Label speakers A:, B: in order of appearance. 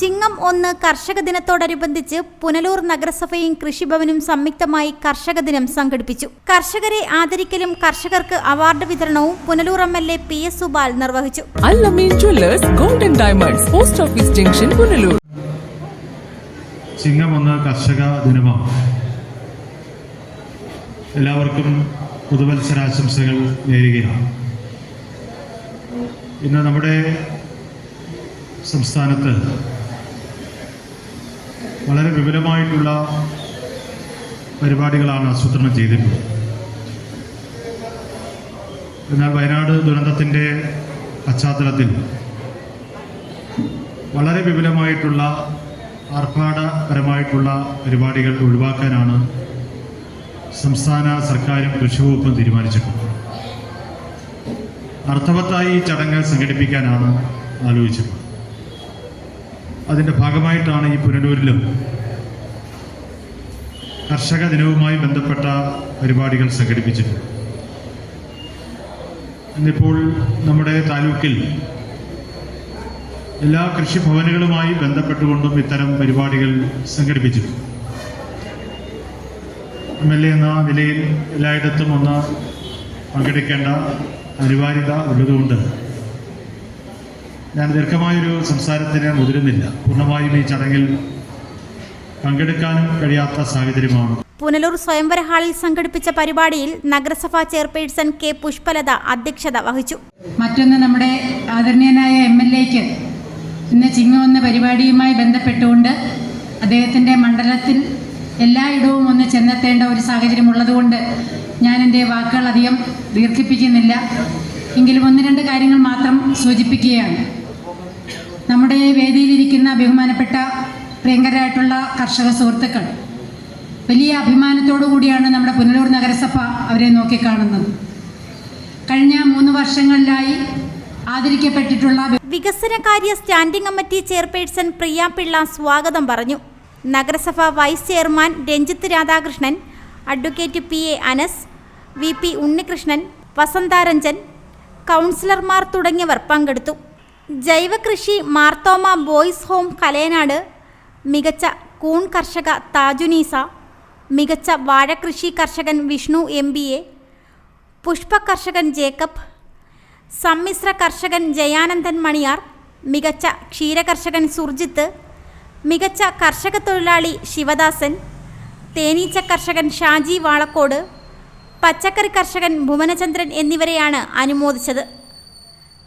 A: ചിങ്ങം ഒന്ന് കർഷക ദിനത്തോടനുബന്ധിച്ച് പുനലൂർ നഗരസഭയും കൃഷിഭവനും സംയുക്തമായി കർഷക ദിനം സംഘടിപ്പിച്ചു. കർഷകരെ ആദരിക്കലും കർഷകർക്ക് അവാർഡ് വിതരണവും Punalur M L A P S Supal നിർവഹിച്ചു.
B: Golden diamonds post office junction Punalur.
C: ചിങ്ങം ഒന്ന് കർഷക ദിനമാണ് എല്ലാവർക്കും പുതുവത്സരാശംസകൾ നേരുകയാണ്. ഇന്ന് നമ്മുടെ സംസ്ഥാനത്ത് വളരെ വിപുലമായിട്ടുള്ള പരിപാടികളാണ് ആസൂത്രണം ചെയ്തിട്ടുള്ളത്. എന്നാൽ വയനാട് ദുരന്തത്തിന്റെ പശ്ചാത്തലത്തിൽ വളരെ വിപുലമായിട്ടുള്ള ആർഭാടപരമായിട്ടുള്ള പരിപാടികൾ ഒഴിവാക്കാനാണ് സംസ്ഥാന സർക്കാരും കൃഷി വകുപ്പും തീരുമാനിച്ചിട്ടുള്ളത്. അർത്ഥവത്തായി ഈ ചടങ്ങ് സംഘടിപ്പിക്കാനാണ് ആലോചിച്ചിട്ടുള്ളത്. അതിന്റെ ഭാഗമായിട്ടാണ് ഈ പുനലൂരിലും കർഷക ദിനവുമായി ബന്ധപ്പെട്ട പരിപാടികൾ സംഘടിപ്പിച്ചിട്ടുണ്ട് ഇന്നിപ്പോൾ നമ്മുടെ താലൂക്കിൽ എല്ലാ കൃഷിഭവനുകളുമായി ബന്ധപ്പെട്ടുകൊണ്ടും ഇത്തരം പരിപാടികൾ സംഘടിപ്പിച്ചിട്ടുണ്ട് എം എൽ എ എന്ന നിലയിൽ എല്ലായിടത്തും ഒന്ന് പങ്കെടുക്കേണ്ട അനിവാര്യത ഉള്ളതുകൊണ്ട് ഞാൻ ദീർഘമായൊരു സംസാരത്തിന് മുതിരുന്നില്ല. പൂർണമായും ഈ ചടങ്ങിൽ പങ്കെടുക്കാനും കഴിയാത്ത സാഹചര്യമാണ്.
A: പുനലൂർ സ്വയംവര ഹാളിൽ സംഘടിപ്പിച്ച പരിപാടിയിൽ നഗരസഭാ ചെയർപേഴ്സൺ കെ പുഷ്പലത അധ്യക്ഷത വഹിച്ചു.
D: മറ്റൊന്ന് നമ്മുടെ ആദരണീയനായ എം എൽ എക്ക് ഇന്ന് ചിങ്ങം എന്ന പരിപാടിയുമായി ബന്ധപ്പെട്ടുകൊണ്ട് അദ്ദേഹത്തിന്റെ മണ്ഡലത്തിൽ എല്ലായിടവും ഒന്ന് ചെന്നെത്തേണ്ട ഒരു സാഹചര്യം ഉള്ളതുകൊണ്ട് ഞാൻ എന്റെ വാക്കുകൾ അധികം ദീർഘിപ്പിക്കുന്നില്ല. എങ്കിലും ഒന്ന് രണ്ട് കാര്യങ്ങൾ മാത്രം സൂചിപ്പിക്കുകയാണ്. നമ്മുടെ വേദിയിലിരിക്കുന്ന ബഹുമാനപ്പെട്ട പ്രിയങ്കരായിട്ടുള്ള കർഷക സുഹൃത്തുക്കൾ വലിയ അഭിമാനത്തോടു കൂടിയാണ് നമ്മുടെ പുനലൂർ നഗരസഭ അവരെ നോക്കിക്കാണുന്നത് കഴിഞ്ഞ മൂന്ന് വർഷങ്ങളിലായി ആദരിക്കപ്പെട്ടിട്ടുള്ള
A: വികസനകാര്യ standing committee chairperson Priya Pillai സ്വാഗതം പറഞ്ഞു. നഗരസഭ vice chairman Ranjith Radhakrishnan advocate P A Anas V P Unnikrishnan Vasantharanjan കൗൺസിലർമാർ തുടങ്ങിയവർ പങ്കെടുത്തു. ജൈവകൃഷി മാർത്തോമ ബോയ്സ് ഹോം കലയനാട് മികച്ച കൂൺ കർഷക താജുനീസ മികച്ച വാഴകൃഷി കർഷകൻ Vishnu M B A Pushpa കർഷകൻ ജേക്കബ് സമ്മിശ്ര കർഷകൻ ജയാനന്ദൻ മണിയാർ മികച്ച ക്ഷീരകർഷകൻ സുർജിത്ത് മികച്ച കർഷക തൊഴിലാളി ശിവദാസൻ തേനീച്ച കർഷകൻ ഷാജി വാളക്കോട് പച്ചക്കറി കർഷകൻ ഭുവനചന്ദ്രൻ എന്നിവരെയാണ് അനുമോദിച്ചത്.